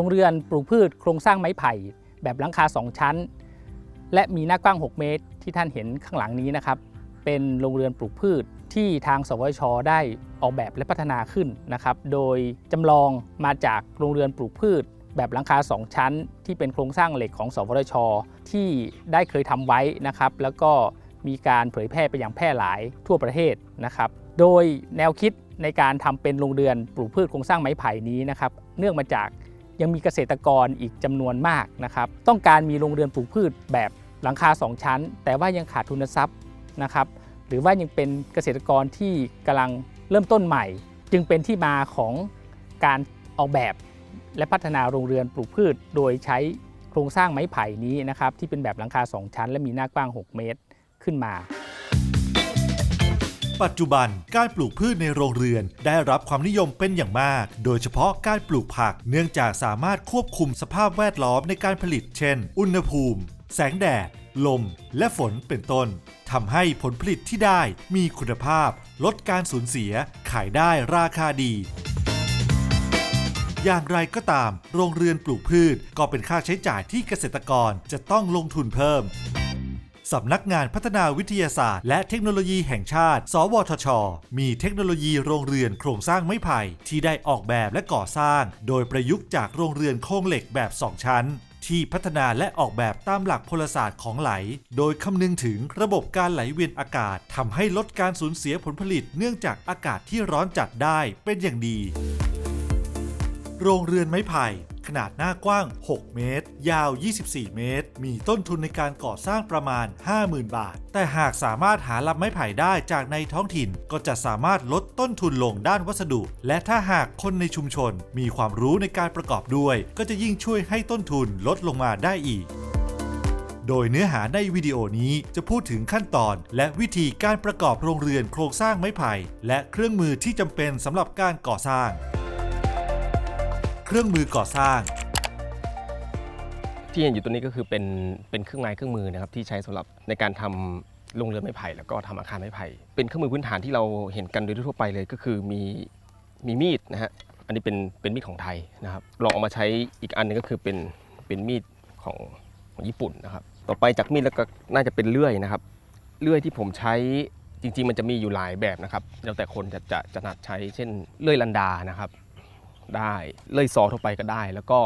รงเรือนปลูกพืชโครงสร้างไม้ไผ่ แบบหลังคา 2 ชั้น และมีหน้ากว้าง 6 เมตรที่ท่านเห็นข้างหลังนี้นะครับ เป็นโรงเรือนปลูกพืชที่ทางสวชได้ออกแบบและพัฒนาขึ้นนะครับ โดยจำลองมาจากโรงเรือนปลูกพืช แบบหลังคา 2 ชั้น ที่เป็นโครงสร้างเหล็กของ สวชที่ได้เคยทำไว้นะครับ แล้วก็มีการเผยแพร่ไปอย่างแพร่หลายทั่วประเทศนะครับ โดยแนวคิดในการทำเป็นโรงเรือนปลูกพืชโครงสร้างไม้ไผ่นี้นะครับ เนื่องมาจาก ยังมีเกษตรกรอีกจำนวนมากนะครับ ต้องการมีโรงเรือนปลูกพืชแบบหลังคา 2 ชั้น แต่ว่ายังขาดทุนทรัพย์นะครับ หรือว่ายังเป็นเกษตรกรที่กำลังเริ่มต้นใหม่ จึงเป็นที่มาของการออกแบบและพัฒนาโรงเรือนปลูกพืช โดยใช้โครงสร้างไม้ไผ่นี้นะครับที่เป็นแบบหลังคา 2 ชั้น และมีหน้ากว้าง 6 เมตรขึ้นมา ปัจจุบันการปลูกพืชในโรงเรือน ได้รับความนิยมเป็นอย่างมาก โดยเฉพาะการปลูกผัก เนื่องจากสามารถควบคุมสภาพแวดล้อมในการผลิต เช่น อุณหภูมิ แสงแดด ลม และฝนเป็นต้นทำให้ผลผลิตที่ได้มีคุณภาพ ลดการสูญเสีย ขายได้ราคาดีอย่างไรก็ตาม โรงเรือนปลูกพืชก็เป็นค่าใช้จ่ายที่เกษตรกรจะต้องลงทุนเพิ่ม สำนักงานพัฒนาวิทยาศาสตร์ และเทคโนโลยีแห่งชาติ สวทช มีเทคโนโลยีโรงเรือนโครงสร้างไม้ไผ่ที่ได้ออกแบบและก่อสร้าง โดยประยุกต์จากโรงเรือนโครงเหล็กแบบ 2 ชั้นที่พัฒนาและออกแบบตามหลักพลศาสตร์ของไหล โดยคำนึงถึงระบบการไหลเวียนอากาศทำให้ลดการสูญเสียผลผลิตเนื่องจากอากาศที่ร้อนจัดได้เป็นอย่างดี โรงเรือนไม้ไผ่ ขนาดหน้ากว้าง 6 เมตร ยาว 24 เมตร มีต้นทุนในการก่อสร้างประมาณ 50,000 บาท แต่หากสามารถหาลำไม้ไผ่ได้จากในท้องถิ่น ก็จะสามารถลดต้นทุนลงด้านวัสดุ และถ้าหากคนในชุมชนมีความรู้ในการประกอบด้วย ก็จะยิ่งช่วยให้ต้นทุนลดลงมาได้อีกโดยเนื้อหาในวิดีโอนี้จะพูดถึงขั้นตอนและวิธีการประกอบโรงเรือนโครงสร้างไม้ไผ่ และเครื่องมือที่จำเป็นสำหรับการก่อสร้าง เครื่องมือก่อสร้าง ที่เห็นอยู่ตัวนี้ก็คือเป็นเป็นเครื่องไม้เครื่องมือนะครับที่ใช้สำหรับในการทำโรงเรือนไม้ไผ่แล้วก็ทำอาคารไม้ไผ่เป็นเครื่องมือพื้นฐานที่เราเห็นกันโดยทั่วไปเลยก็คือมีมีมีดนะฮะอันนี้เป็นเป็นมีดของไทยนะครับลองเอามาใช้อีกอันหนึงก็คือเป็นเป็นมีดของของญี่ปุ่นนะครับ ต่อไปจากมีดแล้วก็น่าจะเป็นเลื่อยนะครับ เลื่อยที่ผมใช้จริงๆ มันจะมีอยู่หลายแบบนะครับแล้วแต่คนจะจะจะนัดใช้เช่นเลื่อยลันดานะครับ ได้เลื่อยซอทั่วไปก็ได้ แล้วก็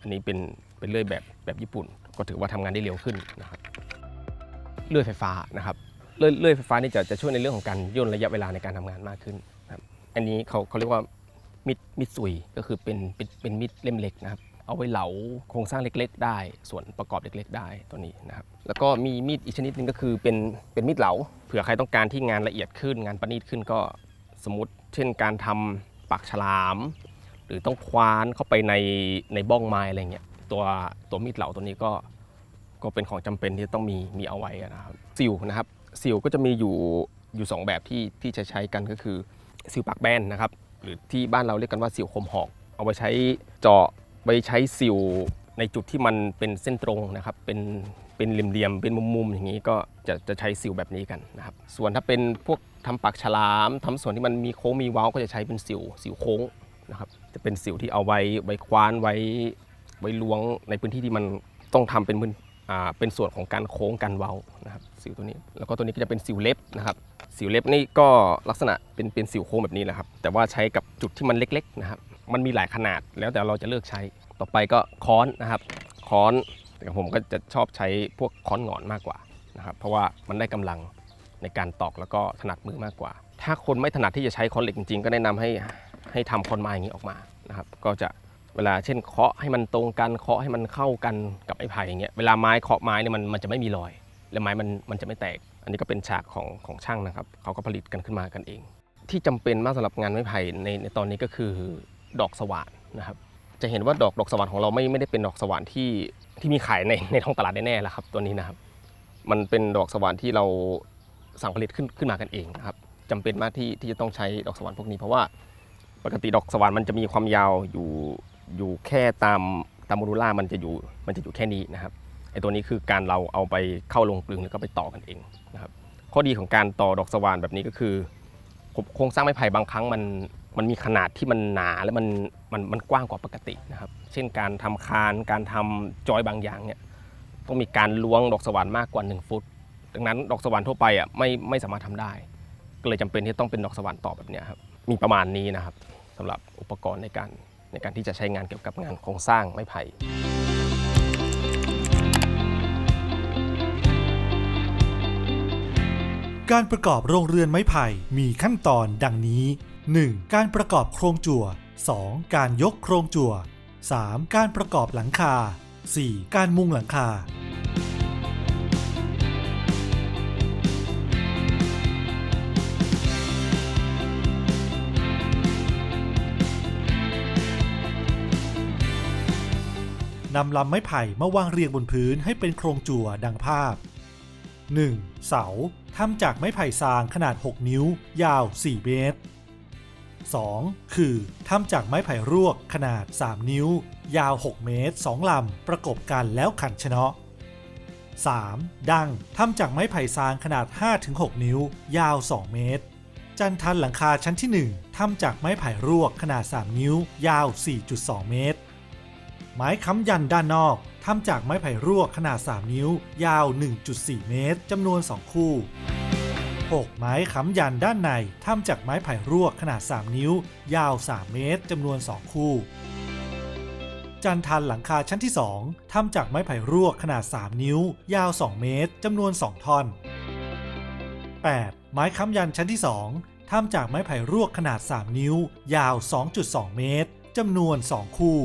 อันนี้เป็นเป็นเลื่อยแบบแบบญี่ปุ่น ก็ถือว่าทำงานได้เร็วขึ้นนะครับเลื่อยไฟฟ้านะครับเลื่อยเลื่อยไฟฟ้านี่จะจะช่วยในเรื่องของการย่นระยะเวลาในการทำงานมากขึ้นครับอันนี้เขาเขาเรียกว่ามิดมิดซุยก็คือเป็นเป็นเป็นมิดเล่มเล็กนะครับเอาไว้เหลาโครงสร้างเล็ก ๆ ได้ ส่วนประกอบเล็ก ๆ ได้ตัวนี้นะครับ แล้วก็มีมีดอีกชนิดหนึงก็คือเป็นเป็นมีดเหลาเผื่อใครต้องการที่งานละเอียดขึ้น งานประณีตขึ้นก็สมมติ เช่นการทำปากฉลาม หรือต้องคว้านเข้าไปในในบ้องไม้อะไรเงี้ยตัวตัวมีดเหลาตัวนี้ก็ก็เป็นของจำเป็นที่ต้องมีมีเอาไว้นะครับซิลนะครับซิลก็จะมีอยู่อยู่สองแบบที่ที่จะใช้กันก็คือซิลปากแบนนะครับ หรือที่บ้านเราเรียกกันว่าซิลคมหอก เอาไปใช้เจาะไปใช้ซิลในจุดที่มันเป็นเส้นตรงนะครับ เป็นเป็นเหลี่ยมๆเป็นมุมๆอย่างนี้ก็จะจะใช้ซิลแบบนี้กันนะครับ ส่วนถ้าเป็นพวกทำปากฉลามทำส่วนที่มันมีโค้งมีเว้าก็จะใช้เป็นซิลซิลโค้ง นะครับ จะเป็นสิวที่เอาไว้ไว้คว้านไว้ไว้ล้วงในพื้นที่ที่มันต้องทำเป็นพื้นอ่าเป็นส่วนของการโค้งการเว้านะครับ สิวตัวนี้ แล้วก็ตัวนี้ก็จะเป็นสิวเล็บนะครับ สิวเล็บนี่ก็ลักษณะเป็นเป็นสิวโค้งแบบนี้แหละครับ แต่ว่าใช้กับจุดที่มันเล็กๆนะครับ มันมีหลายขนาดแล้วแต่เราจะเลือกใช้ ต่อไปก็ค้อนนะครับค้อนแต่ผมก็จะชอบใช้พวกค้อนหงอนมากกว่านะครับ เพราะว่ามันได้กำลังในการตอกแล้วก็ถนัดมือมากกว่า ถ้าคนไม่ถนัดที่จะใช้ค้อนเหล็กจริงๆ ก็แนะนำให้ ให้ทำคนไม้อย่างนี้ออกมานะครับ ก็จะเวลาเช่นเคาะให้มันตรงกันเคาะให้มันเข้ากันกับไม้ไผ่อย่างเงี้ยเวลาไม้เคาะไม้เนี่ยมันมันจะไม่มีรอย และไม้มันมันจะไม่แตก อันนี้ก็เป็นฉากของของช่างนะครับเขาก็ผลิตกันขึ้นมากันเอง ที่จำเป็นมากสำหรับงานไม้ไผ่ในในตอนนี้ก็คือดอกสว่านนะครับ จะเห็นว่าดอกดอกสว่านของเราไม่ไม่ได้เป็นดอกสว่านที่ที่มีขายในในท้องตลาดแน่ๆแล้วครับ ตัวนี้นะครับ มันเป็นดอกสว่านที่เราสั่งผลิตขึ้นขึ้นมากันเองนะครับจำเป็นมากที่ที่จะต้องใช้ดอกสว่านพวกนี้เพราะว่า ปกติดอกสว่านมันจะมีความยาวอยู่อยู่แค่ตามตามโมดูล่ามันจะอยู่มันจะอยู่แค่นี้นะครับไอตัวนี้คือการเราเอาไปเข้าลงกลึงแล้วก็ไปต่อกันเองนะครับข้อดีของการต่อดอกสว่านแบบนี้ก็คือโครงสร้างไม้ไผ่บางครั้งมันมันมีขนาดที่มันหนาและมันมันมันกว้างกว่าปกตินะครับ เช่นการทำคานการทำจอยบางอย่างเนี่ยต้องมีการล้วงดอกสว่านมากกว่า 1 ฟุต ดังนั้นดอกสว่านทั่วไปอะไม่ไม่สามารถทำได้ ก็เลยจำเป็นที่ต้องเป็นดอกสว่านต่อแบบเนี้ยครับ มีประมาณนี้นะครับสำหรับอุปกรณ์ในการในการที่จะใช้งานเกี่ยวกับงานโครงสร้างไม้ไผ่การประกอบโรงเรือนไม้ไผ่มีขั้นตอนดังนี้ 1. การประกอบโครงจั่ว 2. การยกโครงจั่ว 3. การประกอบหลังคา 4. การมุงหลังคาำลำไม้ไผ่มาวางเรียงบนพื้นให้เป็นโครงจั่วดังภาพ 1. เสาทำจากไม้ไผ่ซางขนาด 6 นิ้ว ยาว 4 เมตร 2. คือทำจากไม้ไผ่รวกขนาด 3 นิ้ว ยาว 6 เมตร 2 ลำ ประกบกันแล้วขันชนะ 3. ดังทำจากไม้ไผ่ซางขนาด 5-6 นิ้ว ยาว 2 เมตร จันทันหลังคาชั้นที่ 1ทำจากไม้ไผ่รวกขนาด 3 นิ้ว ยาว 4.2 เมตร ไม้ค้ำยันด้านนอกทำจากไม้ไผ่รวกขนาด 3 นิ้ว ยาว 1.4 เมตรจำนวน 2 คู่ 6. ไม้ค้ำยันด้านในทำจากไม้ไผ่รวกขนาด 3 นิ้ว ยาว 3 เมตรจำนวน 2 คู่จันทันหลังคาชั้นที่ 2ทำจากไม้ไผ่รวกขนาด 3 นิ้ว ยาว 2 เมตรจำนวน 2 ท่อน 8. ไม้ค้ำยันชั้นที่ 2ทำจากไม้ไผ่รวกขนาด 3 นิ้ว ยาว 2.2 เมตรจำนวน 2 คู่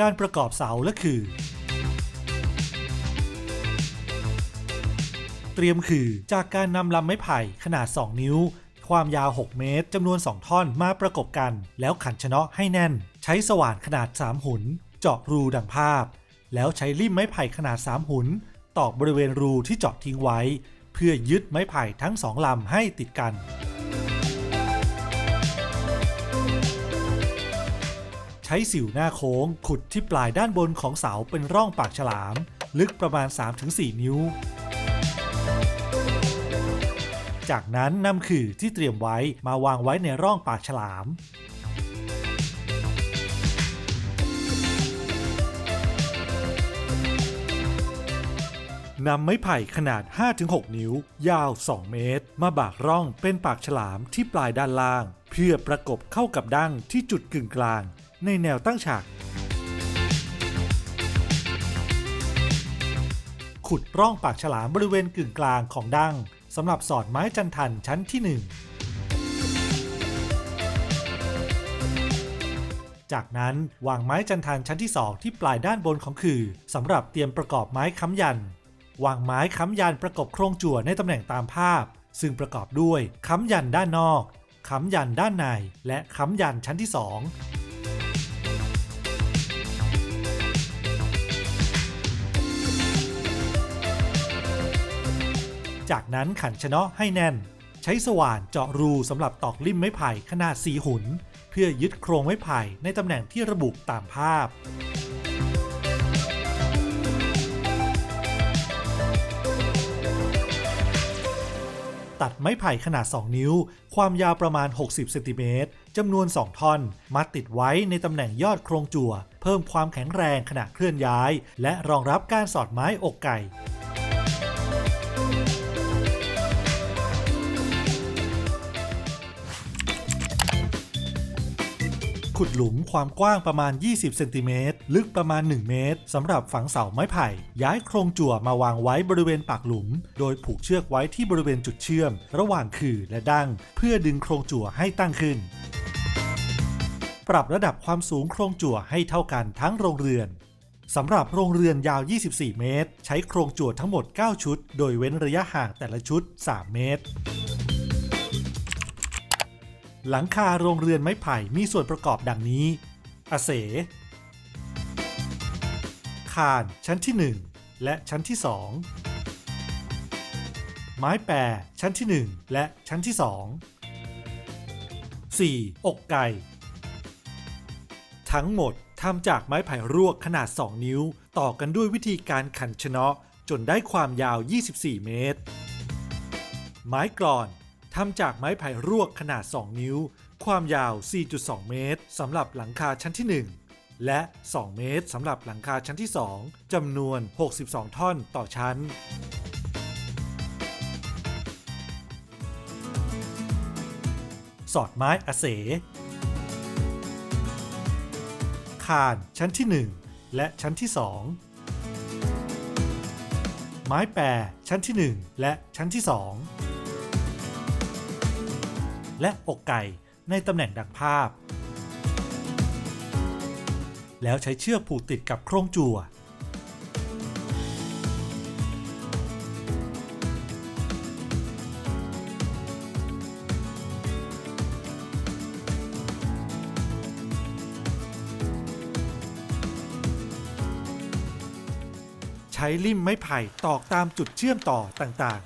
การประกอบเสาและคือ เตรียมคือจากการนำลำไม้ไผ่ขนาด 2 นิ้ว ความยาว 6 เมตรจำนวน 2 ท่อนมาประกบกัน แล้วขันชนะให้แน่น ใช้สว่านขนาด 3 หุน เจาะรูดังภาพ แล้วใช้ลิ่มไม้ไผ่ขนาด 3 หุน ตอกบริเวณรูที่เจาะทิ้งไว้ เพื่อยึดไม้ไผ่ทั้งสองลำให้ติดกัน ช้สิวหน้าโค้ง ขุดที่ปลายด้านบนของเสาเป็นร่องปากฉลาม ลึกประมาณ 3-4 นิ้ว จากนั้นนำขื่อที่เตรียมไว้มาวางไว้ในร่องปากฉลาม นำไม้ไผ่ขนาด 5-6 นิ้ว ยาว 2 เมตร มาบากร่องเป็นปากฉลามที่ปลายด้านล่าง เพื่อประกบเข้ากับดั้งที่จุดกึ่งกลาง ในแนวตั้งฉาก ขุดร่องปากฉลามบริเวณกึ่งกลางของดั้งสำหรับสอดไม้จันทันชั้นที่ 1 จากนั้นวางไม้จันทันชั้นที่ 2 ที่ปลายด้านบนของคือสำหรับเตรียมประกอบไม้ค้ำยัน วางไม้ค้ำยันประกบโครงจั่วในตำแหน่งตามภาพ ซึ่งประกอบด้วยค้ำยันด้านนอกค้ำยันด้านใน และค้ำยันชั้นที่ 2 จากนั้นขันชนะให้แน่น ใช้สว่านเจาะรูสำหรับตอกลิ่มไม้ไผ่ขนาดสีหุน เพื่อยึดโครงไม้ไผ่ในตำแหน่งที่ระบุตามภาพตัดไม้ไผ่ขนาด 2 นิ้ว ความยาวประมาณ 60 เซนติเมตรจำนวน 2 ท่อนมาติดไว้ในตำแหน่งยอดโครงจั่ว เพิ่มความแข็งแรงขณะเคลื่อนย้าย และรองรับการสอดไม้อกไก่ ขุดหลุมความกว้างประมาณ 20 เซนติเมตร ลึกประมาณ 1 เมตรสำหรับฝังเสาไม้ไผ่ ย้ายโครงจั่วมาวางไว้บริเวณปากหลุม โดยผูกเชือกไว้ที่บริเวณจุดเชื่อม ระหว่างขื่อและดั้ง เพื่อดึงโครงจั่วให้ตั้งขึ้น ปรับระดับความสูงโครงจั่วให้เท่ากันทั้งโรงเรือนสำหรับโรงเรือนยาว 24 เมตร ใช้โครงจั่วทั้งหมด 9 ชุด โดยเว้นระยะห่างแต่ละชุด 3 เมตร หลังคาโรงเรือนไม้ไผ่มีส่วนประกอบดังนี้อาเส คานชั้นที่ 1 และชั้นที่ 2 ไม้แปรชั้นที่ 1 และชั้นที่ 2 4. อกไก่ ทั้งหมดทำจากไม้ไผ่รวกขนาด 2 นิ้ว ต่อกันด้วยวิธีการขันชนะจนได้ความยาว 24 เมตร ไม้กรอน ทำจากไม้ไผ่รวกขนาด 2 นิ้ว ความยาว 4.2 เมตรสำหรับหลังคาชั้นที่ 1 และ 2 เมตรสำหรับหลังคาชั้นที่ 2จำนวน 62 ท่อนต่อชั้นสอดไม้อาเส คานชั้นที่ 1 และชั้นที่ 2 ไม้แปรชั้นที่ 1 และชั้นที่ 2 และอกไก่ในตำแหน่งดังภาพ แล้วใช้เชือกผูกติดกับโครงจั่ว ใช้ลิ่มไม้ไผ่ตอกตามจุดเชื่อมต่อต่าง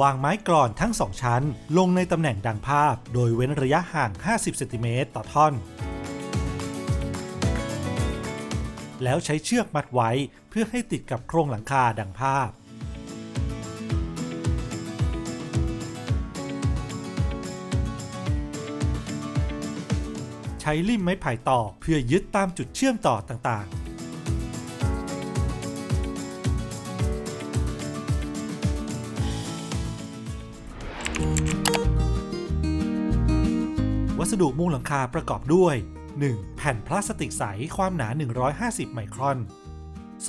วางไม้กรอนทั้งสองชั้น ลงในตำแหน่งดังภาพ โดยเว้นระยะห่าง 50 เซนติเมตรต่อท่อน แล้วใช้เชือกมัดไว้เพื่อให้ติดกับโครงหลังคาดังภาพใช้ลิ่มไม้ไผ่ตอกเพื่อยึดตามจุดเชื่อมต่อต่างๆ วัสดุมุงหลังคาประกอบด้วย 1. แผ่นพลาสติกใสความหนา 150 ไมครอน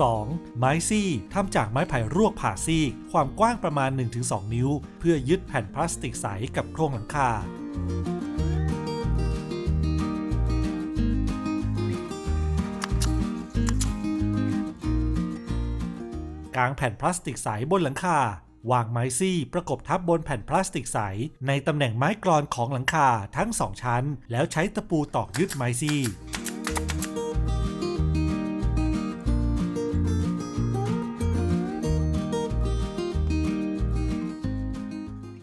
2. ไม้ซี่ทำจากไม้ไผ่รวกผ่าซีกความกว้างประมาณ 1-2 นิ้ว เพื่อยึดแผ่นพลาสติกใสกับโครงหลังคา กางแผ่นพลาสติกใสบนหลังคา วางไม้ซี่ประกบทับบนแผ่นพลาสติกใส ในตำแหน่งไม้กรอนของหลังคาทั้งสองชั้น แล้วใช้ตะปูตอกยึดไม้ซี่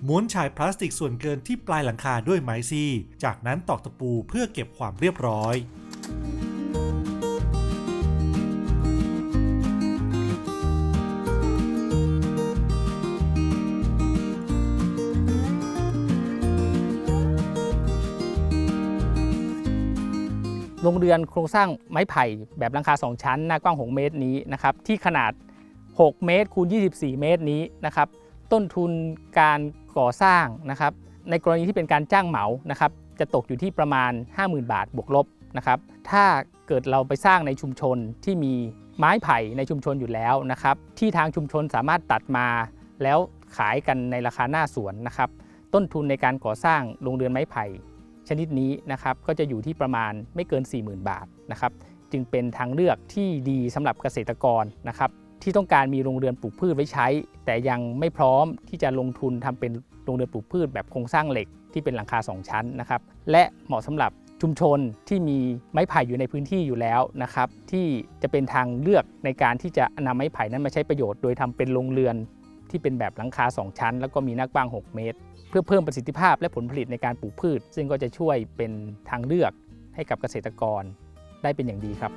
ม้วนชายพลาสติกส่วนเกินที่ปลายหลังคาด้วยไม้ซี่ จากนั้นตอกตะปูเพื่อเก็บความเรียบร้อย โรงเรือนโครงสร้างไม้ไผ่แบบหลังคา 2 ชั้น หน้ากว้าง 6 เมตรนี้นะครับที่ขนาด 6 เมตรคูณ 24 เมตรนี้นะครับต้นทุนการก่อสร้างนะครับในกรณีที่เป็นการจ้างเหมานะครับจะตกอยู่ที่ประมาณ 50,000 บาทบวกลบนะครับถ้าเกิดเราไปสร้างในชุมชนที่มีไม้ไผ่ในชุมชนอยู่แล้วนะครับที่ทางชุมชนสามารถตัดมา แล้วขายกันในราคาหน้าสวนนะครับต้นทุนในการก่อสร้างโรงเรือนไม้ไผ่ ชนิดนี้นะครับก็จะอยู่ที่ประมาณไม่เกิน 40,000 บาทนะครับจึงเป็นทางเลือกที่ดีสำหรับเกษตรกรนะครับที่ต้องการมีโรงเรือนปลูกพืชไว้ใช้ แต่ยังไม่พร้อมที่จะลงทุนทำเป็นโรงเรือนปลูกพืชแบบโครงสร้างเหล็กที่เป็นหลังคา 2 ชั้นนะครับและเหมาะสำหรับชุมชนที่มีไม้ไผ่อยู่ในพื้นที่อยู่แล้วนะครับที่จะเป็นทางเลือกในการที่จะนำไม้ไผ่นั้นมาใช้ประโยชน์ โดยทำเป็นโรงเรือนที่เป็นแบบหลังคา 2 ชั้น แล้วก็มีหน้ากว้าง 6 เมตร พื่อเพิ่มประสิทธิภาพและผลผลิตในการปลูกพืช ซึ่งก็จะช่วยเป็นทางเลือกให้กับเกษตรกรได้เป็นอย่างดีครับ